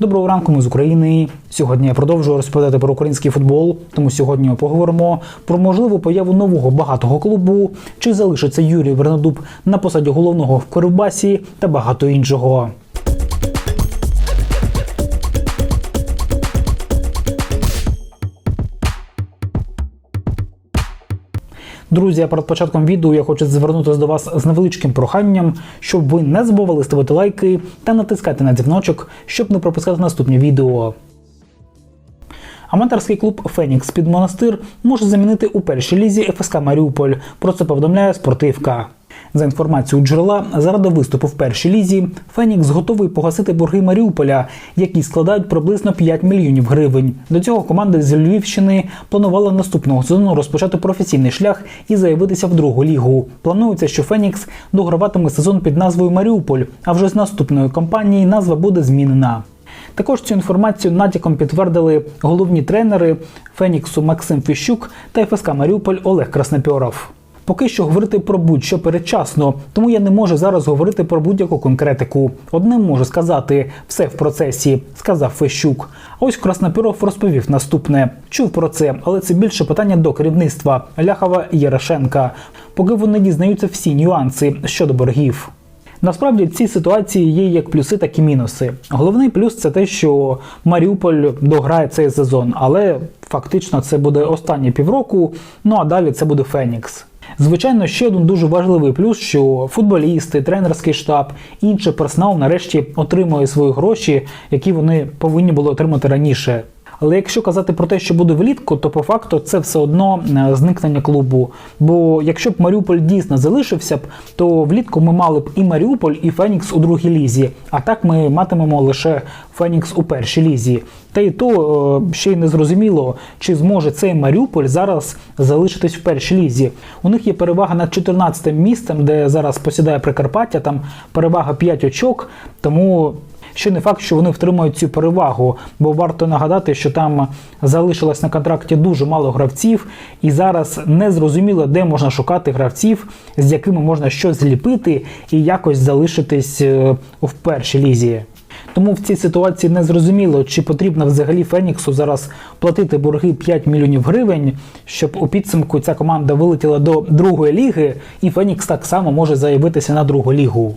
Доброго ранку, ми з України. Сьогодні я продовжую розповідати про український футбол. Тому сьогодні ми поговоримо про можливу появу нового багатого клубу, чи залишиться Юрій Вернодуб на посаді головного в Кривбасі та багато іншого. Друзі, перед початком відео я хочу звернутися до вас з невеличким проханням, щоб ви не забували ставити лайки та натискати на дзвіночок, щоб не пропускати наступні відео. Аматорський клуб Фенікс під монастир може замінити у першій лізі ФСК Маріуполь. Про це повідомляє спортивка. За інформацією джерела, заради виступу в першій лізі Фенікс готовий погасити борги Маріуполя, які складають приблизно 5 мільйонів гривень. До цього команда з Львівщини планувала наступного сезону розпочати професійний шлях і заявитися в другу лігу. Планується, що Фенікс дограватиме сезон під назвою Маріуполь, а вже з наступної кампанії назва буде змінена. Також цю інформацію натяком підтвердили головні тренери Феніксу Максим Фіщук та ФСК Маріуполь Олег Краснопьоров. Поки що говорити про будь-що передчасно, тому я не можу зараз говорити про будь-яку конкретику. Одним можу сказати все в процесі, сказав Фещук. А ось Краснопіров розповів наступне: чув про це, але це більше питання до керівництва Ляхова Ярошенка, поки вони дізнаються всі нюанси щодо боргів. Насправді ці ситуації є як плюси, так і мінуси. Головний плюс це те, що Маріуполь дограє цей сезон, але фактично це буде останні півроку. Ну а далі це буде Фенікс. Звичайно, ще один дуже важливий плюс, що футболісти, тренерський штаб, інший персонал нарешті отримує свої гроші, які вони повинні були отримати раніше. Але якщо казати про те, що буде влітку, то по факту це все одно е, зникнення клубу. Бо якщо б Маріуполь дійсно залишився б, то влітку ми мали б і Маріуполь, і Фенікс у другій лізі. А так ми матимемо лише Фенікс у першій лізі. Та й то е, ще й не зрозуміло, чи зможе цей Маріуполь зараз залишитись в першій лізі. У них є перевага над 14 місцем, де зараз посідає Прикарпаття, там перевага 5 очок. Тому ще не факт, що вони втримають цю перевагу, бо варто нагадати, що там залишилось на контракті дуже мало гравців, і зараз не зрозуміло, де можна шукати гравців, з якими можна щось зліпити і якось залишитись е, в першій лізі. Тому в цій ситуації не зрозуміло, чи потрібно взагалі Феніксу зараз платити борги 5 мільйонів гривень, щоб у підсумку ця команда вилетіла до другої ліги, і Фенікс так само може заявитися на другу лігу.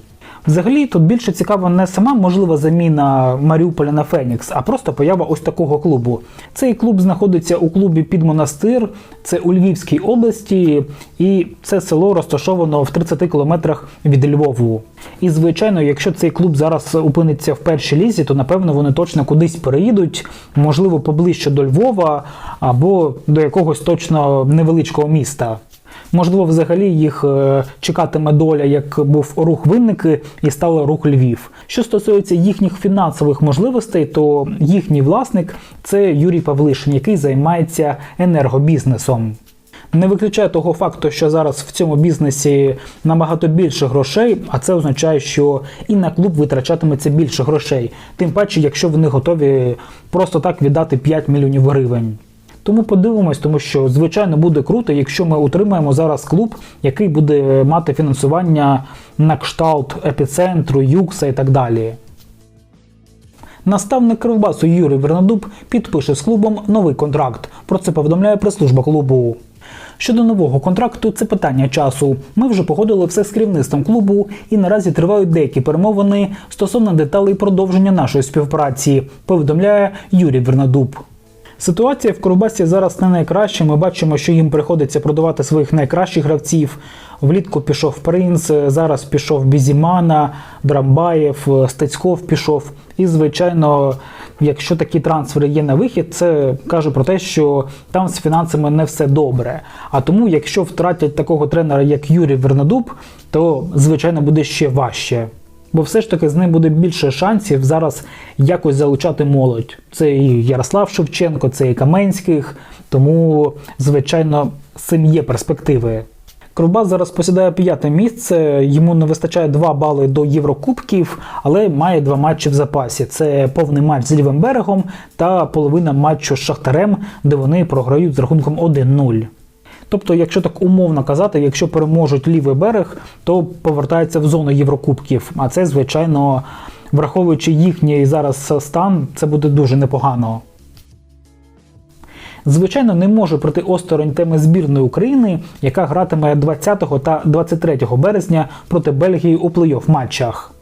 Взагалі тут більше цікава не сама можлива заміна Маріуполя на Фенікс, а просто поява ось такого клубу. Цей клуб знаходиться у клубі під монастир, це у Львівській області, і це село розташовано в 30 кілометрах від Львову. І звичайно, якщо цей клуб зараз опиниться в першій лізі, то напевно вони точно кудись переїдуть, можливо, поближче до Львова або до якогось точно невеличкого міста. Можливо, взагалі їх е, чекатиме доля, як був рух винники і стало рух Львів. Що стосується їхніх фінансових можливостей, то їхній власник це Юрій Павлишин, який займається енергобізнесом. Не виключає того факту, що зараз в цьому бізнесі набагато більше грошей, а це означає, що і на клуб витрачатиметься більше грошей, тим паче, якщо вони готові просто так віддати 5 мільйонів гривень. Тому подивимось, тому що звичайно буде круто, якщо ми утримаємо зараз клуб, який буде мати фінансування на кшталт епіцентру, юкса і так далі. Наставник Кривбасу Юрій Вернодуб підпише з клубом новий контракт. Про це повідомляє прес-служба клубу. Щодо нового контракту, це питання часу. Ми вже погодили все з керівництвом клубу, і наразі тривають деякі перемовини стосовно деталей продовження нашої співпраці. Повідомляє Юрій Вернодуб. Ситуація в Курбасі зараз не найкраща. Ми бачимо, що їм приходиться продавати своїх найкращих гравців. Влітку пішов Принц, зараз пішов Бізімана, Драмбаєв, Стецьков пішов. І, звичайно, якщо такі трансфери є на вихід, це каже про те, що там з фінансами не все добре. А тому, якщо втратять такого тренера, як Юрій Вернодуб, то звичайно буде ще важче. Бо все ж таки з ним буде більше шансів зараз якось залучати молодь. Це і Ярослав Шевченко, це і Каменських. Тому, звичайно, з цим є перспективи. Кровбас зараз посідає п'яте місце. Йому не вистачає 2 бали до Єврокубків, але має два матчі в запасі. Це повний матч з лівим берегом та половина матчу з Шахтарем, де вони програють з рахунком 1-0. Тобто, якщо так умовно казати, якщо переможуть лівий берег, то повертається в зону Єврокубків. А це, звичайно, враховуючи їхній зараз стан, це буде дуже непогано. Звичайно, не можу пройти осторонь теми збірної України, яка гратиме 20 та 23 березня проти Бельгії у плей-офф матчах.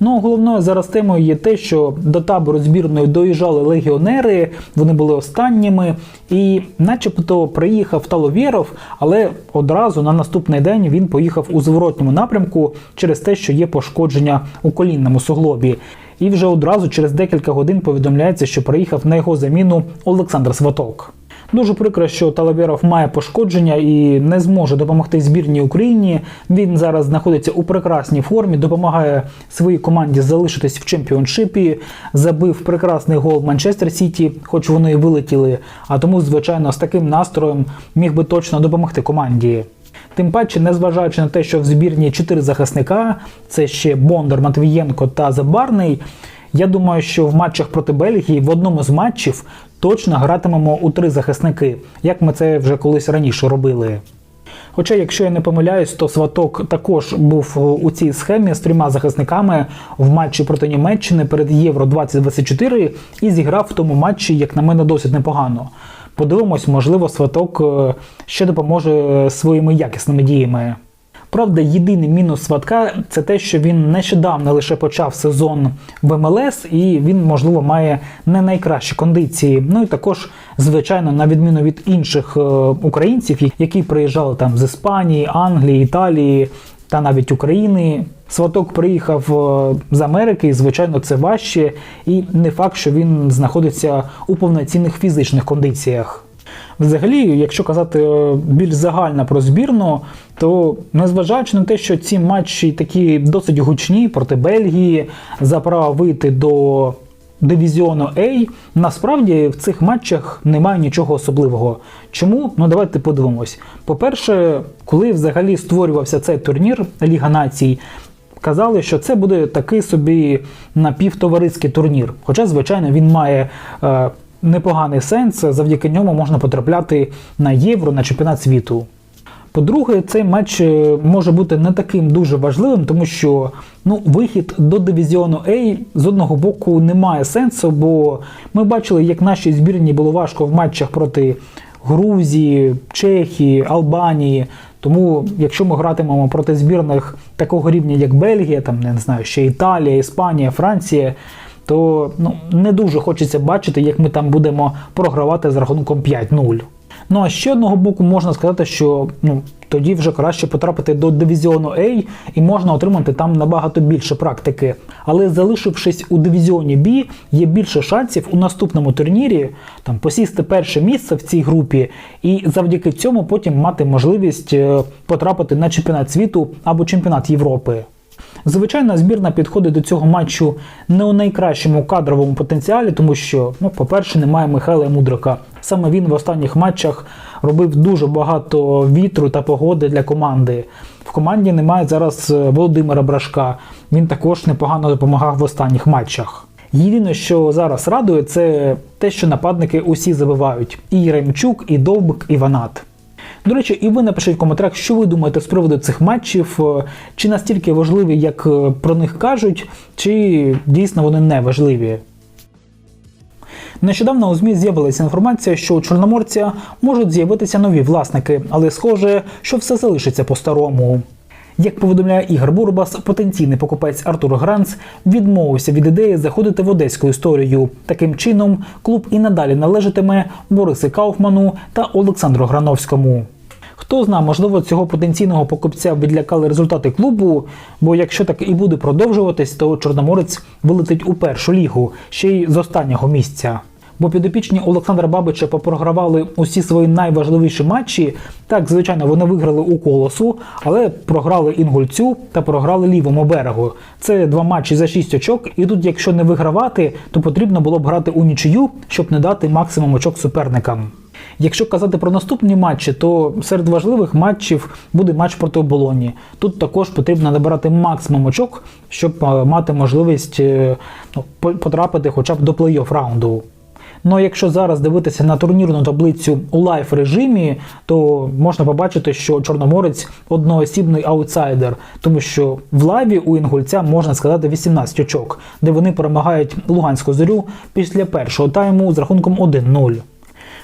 Ну, головною зараз темою є те, що до табору збірної доїжджали легіонери, вони були останніми, і начебто приїхав Таловєров, але одразу на наступний день він поїхав у зворотньому напрямку через те, що є пошкодження у колінному суглобі. І вже одразу через декілька годин повідомляється, що приїхав на його заміну Олександр Сваток. Дуже прикро, що Талавєров має пошкодження і не зможе допомогти збірній Україні. Він зараз знаходиться у прекрасній формі, допомагає своїй команді залишитись в чемпіоншипі. Забив прекрасний гол Манчестер Сіті, хоч вони і вилетіли. А тому, звичайно, з таким настроєм міг би точно допомогти команді. Тим паче, незважаючи на те, що в збірні чотири захисника, це ще Бондар, Матвієнко та Забарний. Я думаю, що в матчах проти Бельгії в одному з матчів точно гратимемо у три захисники, як ми це вже колись раніше робили. Хоча, якщо я не помиляюсь, то Сваток також був у цій схемі з трьома захисниками в матчі проти Німеччини перед Євро 2024 і зіграв в тому матчі, як на мене, досить непогано. Подивимось, можливо, Сваток е, ще допоможе своїми якісними діями. Правда, єдиний мінус сватка це те, що він нещодавно лише почав сезон в МЛС, і він, можливо, має не найкращі кондиції. Ну і також, звичайно, на відміну від інших е, українців, які приїжджали там з Іспанії, Англії, Італії та навіть України. Сваток приїхав е, з Америки, і, звичайно, це важче, і не факт, що він знаходиться у повноцінних фізичних кондиціях. Взагалі, якщо казати е, більш загально про збірну, то незважаючи на те, що ці матчі такі досить гучні проти Бельгії за право вийти до дивізіону А, насправді в цих матчах немає нічого особливого. Чому? Ну давайте подивимось. По-перше, коли взагалі створювався цей турнір Ліга Націй. Казали, що це буде такий собі напівтовариський турнір. Хоча, звичайно, він має е, непоганий сенс, завдяки ньому можна потрапляти на євро, на чемпіонат світу. По-друге, цей матч е, може бути не таким дуже важливим, тому що ну, вихід до дивізіону А з одного боку не має сенсу, бо ми бачили, як нашій збірні було важко в матчах проти Грузії, Чехії, Албанії. Тому, якщо ми гратимемо проти збірних такого рівня, як Бельгія, там не знаю, ще Італія, Іспанія, Франція то ну, не дуже хочеться бачити, як ми там будемо програвати з рахунком 5-0. Ну а ще одного боку можна сказати, що ну, тоді вже краще потрапити до дивізіону A і можна отримати там набагато більше практики. Але залишившись у дивізіоні B, є більше шансів у наступному турнірі там посісти перше місце в цій групі, і завдяки цьому потім мати можливість е, потрапити на чемпіонат світу або чемпіонат Європи. Звичайно, збірна підходить до цього матчу не у найкращому кадровому потенціалі, тому що, ну, по-перше, немає Михайла Мудрика. Саме він в останніх матчах робив дуже багато вітру та погоди для команди. В команді немає зараз е, Володимира Брашка. Він також непогано допомагав в останніх матчах. Єдине, що зараз радує, це те, що нападники усі забивають: і Єремчук, і Довбик, і Ванат. До речі, і ви напишіть в коментарях, що ви думаєте з приводу цих матчів, е, чи настільки важливі, як е, про них кажуть, чи дійсно вони не важливі. Нещодавно у ЗМІ з'явилася інформація, що у Чорноморця можуть з'явитися нові власники, але схоже, що все залишиться по-старому. Як повідомляє Ігор Бурбас, потенційний покупець Артур Гранц відмовився від ідеї заходити в одеську історію. Таким чином, клуб і надалі належатиме Бориси Кауфману та Олександру Грановському. Хто знає, можливо, цього потенційного покупця відлякали результати клубу, бо якщо так і буде продовжуватись, то Чорноморець вилетить у першу лігу ще й з останнього місця. Бо підопічні Олександра Бабича попрогравали усі свої найважливіші матчі. Так, звичайно, вони виграли у колосу, але програли інгульцю та програли лівому берегу. Це два матчі за шість очок. І тут, якщо не вигравати, то потрібно було б грати у нічию, щоб не дати максимум очок суперникам. Якщо казати про наступні матчі, то серед важливих матчів буде матч проти оболоні. Тут також потрібно набирати максимум очок, щоб е, мати можливість е, ну, потрапити хоча б до плей-офф раунду. Ну якщо зараз дивитися на турнірну таблицю у лайф режимі, то можна побачити, що Чорноморець одноосібний аутсайдер, тому що в лайві у інгульця можна сказати 18 очок, де вони перемагають Луганську зорю після першого тайму з рахунком 1-0.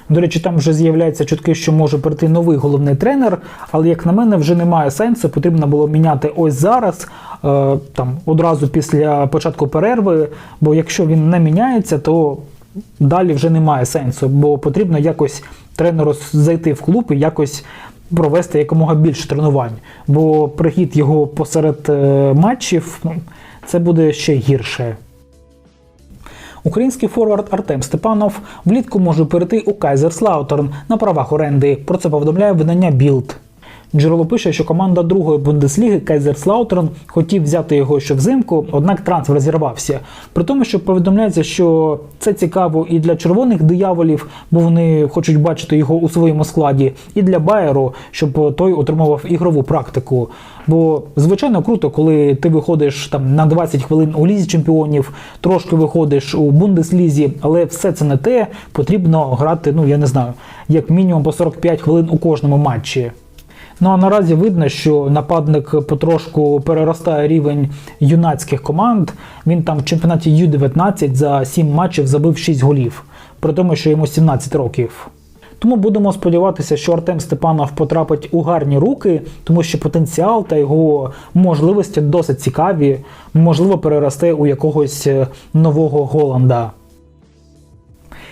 До речі, там вже з'являються чутки, що може прийти новий головний тренер, але як на мене, вже немає сенсу. Потрібно було міняти ось зараз, е, там одразу після початку перерви. Бо якщо він не міняється, то далі вже немає сенсу, бо потрібно якось тренеру зайти в клуб і якось провести якомога більше тренувань. Бо прихід його посеред е, матчів ну, це буде ще гірше. Український форвард Артем Степанов влітку може перейти у Кайзерслаутерн на правах оренди. Про це повідомляє видання Білд. Джерело пише, що команда другої Бундесліги Кайзерслаутерн хотів взяти його ще взимку, однак трансфер зірвався. При тому, що повідомляється, що це цікаво і для червоних дияволів, бо вони хочуть бачити його у своєму складі, і для Байеру, щоб той отримував ігрову практику. Бо звичайно круто, коли ти виходиш там на 20 хвилин у лізі чемпіонів, трошки виходиш у Бундеслізі, але все це не те. Потрібно грати, ну я не знаю, як мінімум по 45 хвилин у кожному матчі. Ну а наразі видно, що нападник потрошку переростає рівень юнацьких команд. Він там в чемпіонаті Ю-19 за 7 матчів забив 6 голів, при тому, що йому 17 років. Тому будемо сподіватися, що Артем Степанов потрапить у гарні руки, тому що потенціал та його можливості досить цікаві, можливо, переросте у якогось е, нового Голланда.